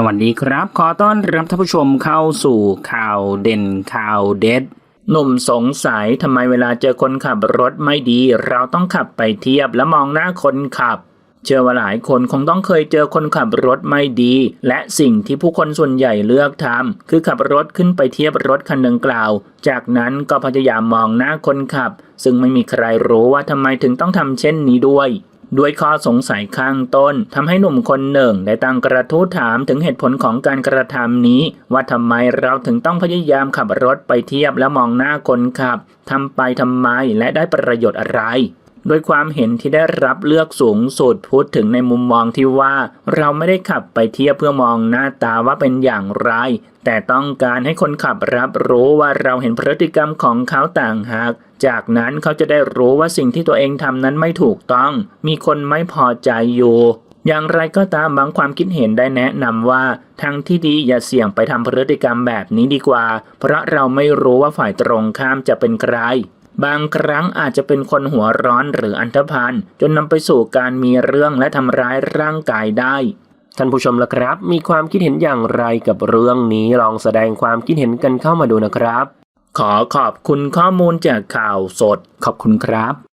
สวัสดีครับ ขอต้อนรับท่านผู้ชมเข้าสู่ข่าวเด่นข่าวเด็ด หนุ่มสงสัยทำไมเวลาเจอคนขับรถไม่ดี เราต้องขับไปเทียบและมองหน้าคนขับ เชื่อว่าหลายคนคงต้องเคยเจอคนขับรถไม่ดี และสิ่งที่ผู้คนส่วนใหญ่เลือกทำคือขับรถขึ้นไปเทียบรถคันดังกล่าว จากนั้นก็พยายามมองหน้าคนขับ ซึ่งไม่มีใครรู้ว่าทำไมถึงต้องทำเช่นนี้ด้วย ด้วยข้อสงสัยข้างต้นทำให้หนุ่มคนหนึ่งได้ตั้งกระทู้ถามถึงเหตุผลของการกระทำนี้ ว่าทำไมเราถึงต้องพยายามขับรถไปเทียบและมองหน้าคนขับทำไปทำไมและได้ประโยชน์อะไร โดยความเห็นที่ได้รับเลือกสูงสุดพูดถึงในมุมมองที่ว่า เราไม่ได้ขับไปเทียบเพื่อมองหน้าตาว่าเป็นอย่างไร แต่ต้องการให้คนขับรับรู้ว่าเราเห็นพฤติกรรมของเขาต่างหาก จากนั้นเขาจะได้รู้ว่าสิ่งที่ตัวเองทำนั้นไม่ถูกต้อง มีคนไม่พอใจอยู่อย่างไรก็ตามบางความคิดเห็นได้แนะนำว่า ทางที่ดีอย่าเสี่ยงไปทำพฤติกรรมแบบนี้ดีกว่า เพราะเราไม่รู้ว่าฝ่ายตรงข้ามจะเป็นใคร บางครั้งอาจจะเป็นคนหัวร้อนหรืออันธพาลจนนำไปสู่การมีเรื่องและทำร้ายร่างกายได้ท่านผู้ชมล่ะครับ มีความคิดเห็นอย่างไรกับเรื่องนี้ลองแสดงความคิดเห็นกันเข้ามาดูนะครับ ขอขอบคุณข้อมูลจากข่าวสด ขอบคุณครับ